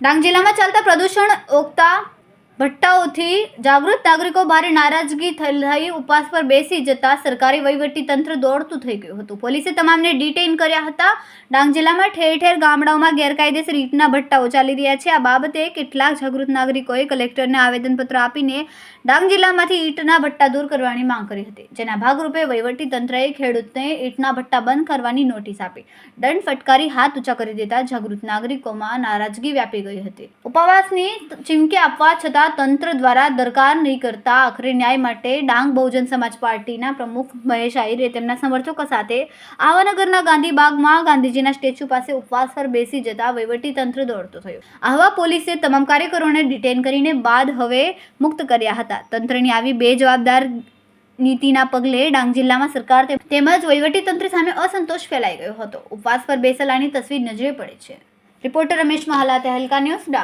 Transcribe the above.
ડાંગ જિલ્લામાં ચાલતા પ્રદૂષણ ઓકતા ભટ્ટાઓથી જાગૃત નાગરિકો ભારે નારાજગી થઈ ઉપવાસ પર બેસી જતા સરકારી વહીવટી તંત્ર દોડતું થઈ ગયું હતું. પોલીસે તમામને ડિટેઇન કર્યા હતા. ડાંગ જિલ્લામાં ઠેર ઠેર ગામડાઓમાં ગેરકાયદેસર ઈંટના ભટ્ટાઓ ચાલી રહ્યા છે. આ બાબતે કેટલાક જાગૃત નાગરિકોએ કલેક્ટરને આવેદનપત્ર આપીને ડાંગ જિલ્લામાંથી ઈંટના ભટ્ટા દૂર કરવાની માંગ કરી હતી. જેના ભાગરૂપે વહીવટી તંત્રએ ખેડૂતને ઈંટના ભટ્ટા બંધ કરવાની નોટિસ આપી. દંડ ફટકારી હાથ ઊંચા કરી દેતા જાગૃત નાગરિકોમાં નારાજગી વ્યાપી ગઈ હતી. ઉપવાસની ચીમકી આપવા છતાં તંત્ર દ્વારા દરકાર નહીં કરતા આખરે ન્યાય માટે ડાંગ બહુજન સમાજ પાર્ટીના પ્રમુખ મહેશ આહિરે તેમના સમર્થકો સાથે આવાનગરના ગાંધીબાગમાં ગાંધીજીના સ્ટેચ્યુ પાસે ઉપવાસ પર બેસી જતા તંત્ર દોડતો થયો. આહવા પોલીસે તમામ કાર્યકરોને ડિટેન કરીને બાદ હવે મુક્ત કર્યા હતા. તંત્રની આવી બે જવાબદાર નીતિના પગલે ડાંગ જિલ્લામાં સરકાર તેમજ તંત્ર સામે અસંતોષ ફેલાઈ ગયો હતો. ઉપવાસ પર બેસેલાની તસવીર નજરે પડે છે. Reporter Ramesh Mahala, Tehelka news Dang.